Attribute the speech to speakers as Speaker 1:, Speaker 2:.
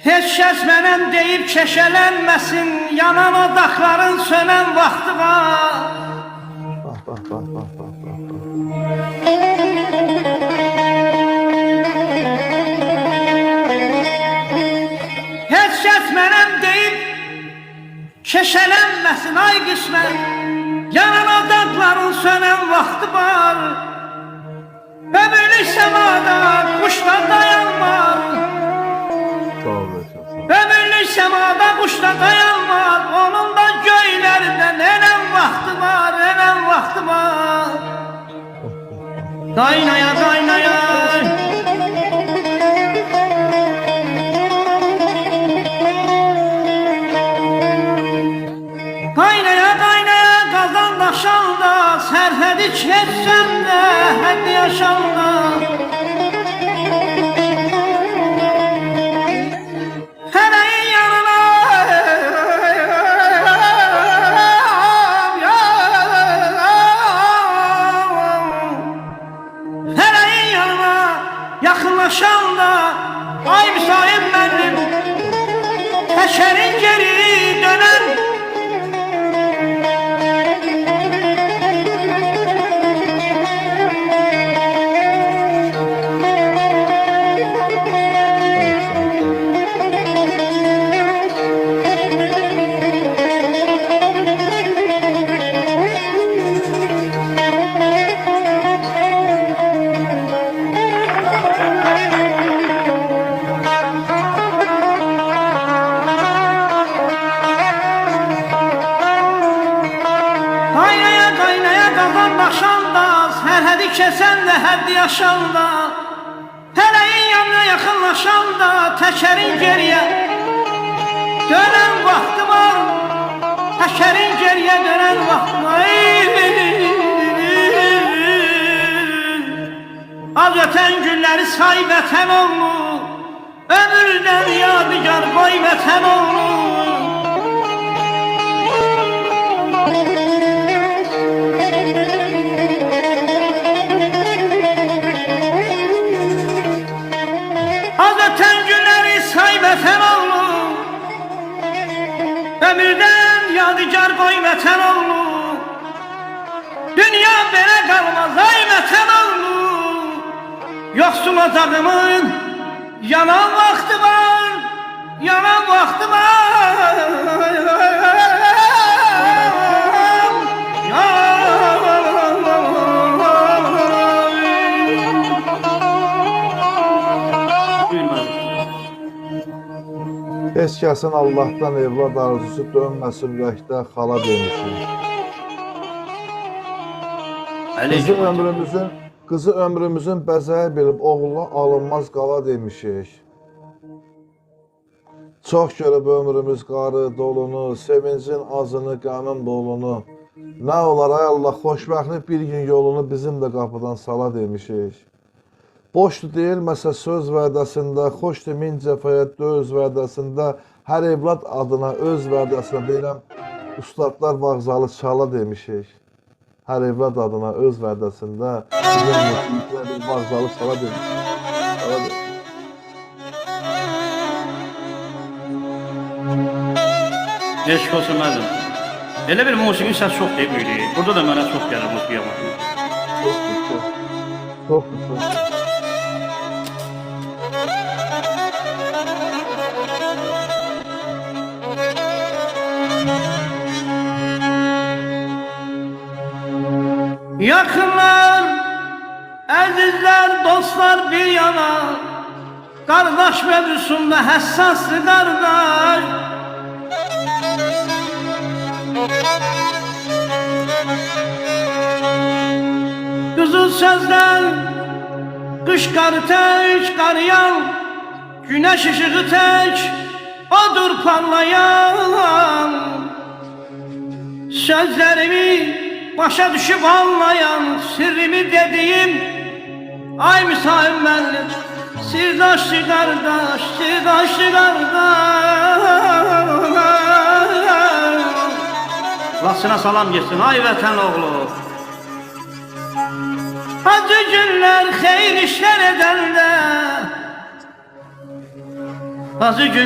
Speaker 1: Heç kəs mənəm deyib keşələnməsin, yanan o dağların sönən vaxtı var.
Speaker 2: Bak bak bak bak bak bak. bak.
Speaker 1: Heç kəs mənəm deyib keşələnməsin ay qismət. Yanan o dağların sönən vaxtı var. Ömürlük səmada quşlar dayanmaz. Var. Qaynaya, qaynaya. Qaynaya, qaynaya qazan daşanda, sərhədi keçsən də, həddi yaşanda. Sərhədi kəsən də həddi yaşanda Fələyin yanına yaxınlaşanda Təkərin geriyə Dönən vaxtı var Təkərin geriyə dönən vaxtı var. Az ötən günləri say vətən oğlu Ömürdən yadigar qoy vətən oğlu Ömürdən yadigar qoy vətən oğlu. Dünya belə qalmaz ay vətən oğlu. Yoxsul ocağımın yanan vaxtı var Yanan vaxtı var
Speaker 2: Heç kəsin Allahdan evlad arzusu dönməsin ürəkdə xala demişik. Qızı ömrümüzün qızı ömrümüzün bəzəyi bilib oğluna alınmaz qala demişik. Çox görüb ömrümüz qarı dolunu, sevincin azını, qanın bolunu. Nə olar ay Allah, xoşbəxtlik bir gün yolunu bizim də qapıdan sala demişik. Boşdur deyilməsə söz vədəsində, xoşdur min cəfəyə döz vədəsində, hər evlad adına öz vədəsində deyirəm, ustadlar vağzalı çala demişik. Hər evlad adına öz vədəsində bizim mütlüqlə bir vağzalı çala demişik. Çala demişik.
Speaker 1: Eşq olsun mənim. Elə bir musiqinin səsi çox deyib. Burada da mənə çox gəlir musiqiyə bax.
Speaker 2: Çoxdur, çox. Çoxdur, çox.
Speaker 1: Yakınlar, əzizlər, dostlar bir yana Qardaş mövzusunda həssasdır qardaş. Qızıl sözdən Qış qarı tək qarayan Günəş işığı tək Odur parlayan. Sözlerimi başa düşüp anlayan Sirrimi dediğim Ay müsahim benlik Sirdaşlı kardeş Sirdaşlı kardeş Lasına salam geçsin ay vətən oğlu. Acı günler xeyir işler edəndə Acı gün